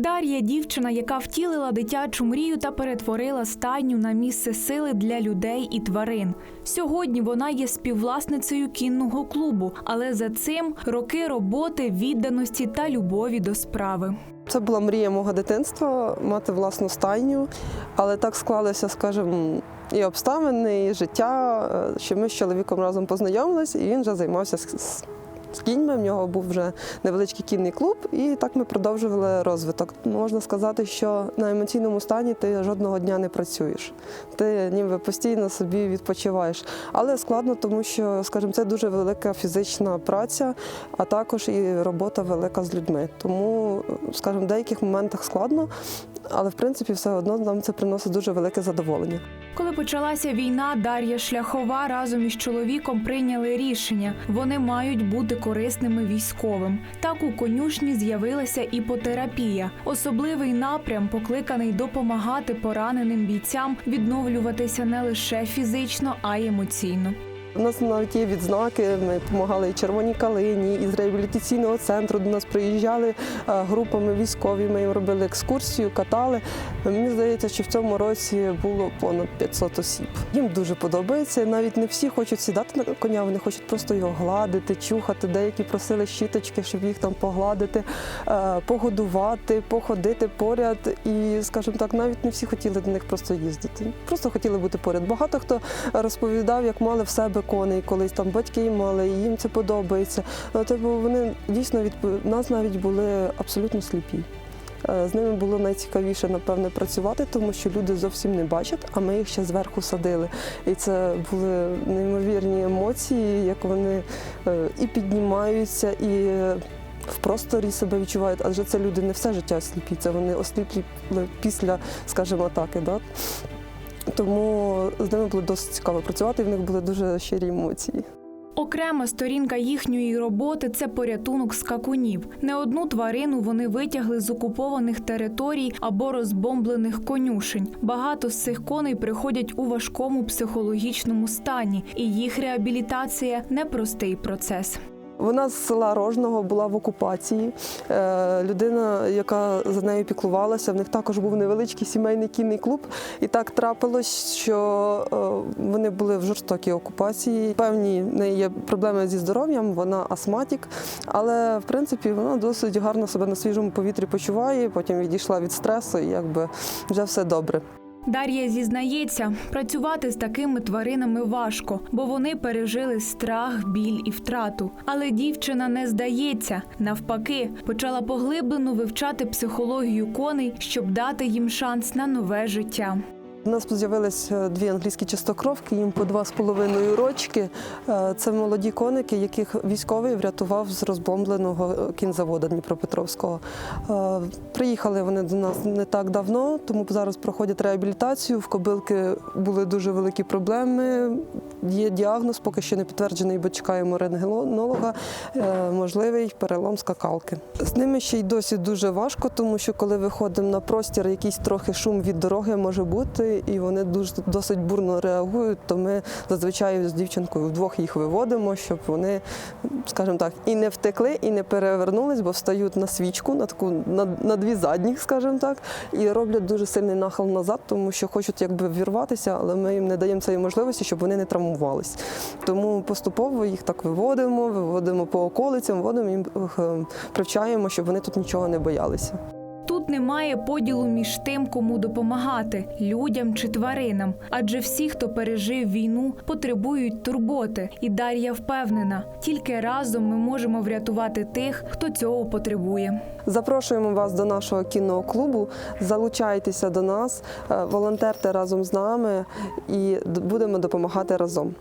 Дар'я дівчина, яка втілила дитячу мрію та перетворила стайню на місце сили для людей і тварин. Сьогодні вона є співвласницею кінного клубу, але за цим роки роботи, відданості та любові до справи. Це була мрія мого дитинства мати власну стайню, але так склалося, скажімо, і обставини, і життя, е, що ми з чоловіком разом познайомились, і він вже займався з, кіньми. В нього був вже невеличкий кінний клуб, і так ми продовжували розвиток. Можна сказати, що на емоційному стані ти жодного дня не працюєш. Ти ніби постійно собі відпочиваєш. Але складно, тому що, скажімо, це дуже велика фізична праця, а також і робота велика з людьми. Тому, скажімо, в деяких моментах складно, але в принципі все одно нам це приносить дуже велике задоволення. Коли почалася війна, Дар'я Шляхова разом із чоловіком прийняли рішення. Вони мають бути корисними військовим. Так у конюшні з'явилася іпотерапія, особливий напрям, покликаний допомагати пораненим бійцям відновлюватися не лише фізично, а й емоційно. У нас навіть є відзнаки. Ми допомагали і Червоній калині, із реабілітаційного центру до нас приїжджали е, групами військові. Ми їм робили екскурсію, катали. Мені здається, що в цьому році було понад 500 осіб. Їм дуже подобається. Навіть не всі хочуть сідати на коня, вони хочуть просто його гладити, чухати. Деякі просили щіточки, щоб їх там погладити, е, погодувати, походити поряд. І, скажімо так, навіть не всі хотіли до них просто їздити. Просто хотіли бути поряд. Багато хто розповідав, як мали в себе коней, колись там батьки мали, і їм це подобається. Типу, вони дійсно від нас навіть були абсолютно сліпі. Е, З ними було найцікавіше, напевне, працювати, тому що люди зовсім не бачать, а ми їх ще зверху садили. І це були неймовірні емоції, як вони е, і піднімаються, і е, в просторі себе відчувають. Адже це люди не все життя сліпі, це вони осліплі після, скажімо, атаки. Да? Тому з ними було досить цікаво працювати, і в них були дуже щирі емоції. Окрема сторінка їхньої роботи це порятунок скакунів. Не одну тварину вони витягли з окупованих територій або розбомблених конюшень. Багато з цих коней приходять у важкому психологічному стані, і їх реабілітація непростий процес. Вона з села Рожного була в окупації. Е, Людина, яка за нею піклувалася, в них також був невеличкий сімейний кінний клуб. І так трапилось, що е, вони були в жорстокій окупації. Певні в неї є проблеми зі здоров'ям, вона астматик, але в принципі вона досить гарно себе на свіжому повітрі почуває. Потім відійшла від стресу, і якби вже все добре. Дар'я зізнається, працювати з такими тваринами важко, бо вони пережили страх, біль і втрату. Але дівчина не здається. Навпаки, почала поглиблено вивчати психологію коней, щоб дати їм шанс на нове життя. У нас з'явилися дві англійські чистокровки, їм по два з половиною рочки. Е, Це молоді коники, яких військовий врятував з розбомбленого кінзаводу Дніпропетровського. Е, Приїхали вони до нас не так давно, тому зараз проходять реабілітацію. В кобилки були дуже великі проблеми. Є діагноз, поки що не підтверджений, бо чекаємо рентгенолога, е, можливий перелом скакалки. З ними ще й досі дуже важко, тому що коли виходимо на простір, якийсь трохи шум від дороги може бути, і вони дуже досить бурно реагують. То ми зазвичай з дівчинкою вдвох їх виводимо, щоб вони, скажімо так, і не втекли, і не перевернулись, бо встають на свічку, на таку на, на дві задніх, скажімо так, і роблять дуже сильний нахил назад, тому що хочуть якби вірватися, але ми їм не даємо цієї можливості, щоб вони не травмувались. Тому поступово їх так виводимо, виводимо по околицям, виводимо їм е, привчаємо, щоб вони тут нічого не боялися. Немає поділу між тим, кому допомагати людям чи тваринам, адже всі, хто пережив війну, потребують турботи. І Дар'я впевнена, тільки разом ми можемо врятувати тих, хто цього потребує. Запрошуємо вас до нашого кінного клубу. Залучайтеся до нас, е, волонтерте разом з нами і будемо допомагати разом.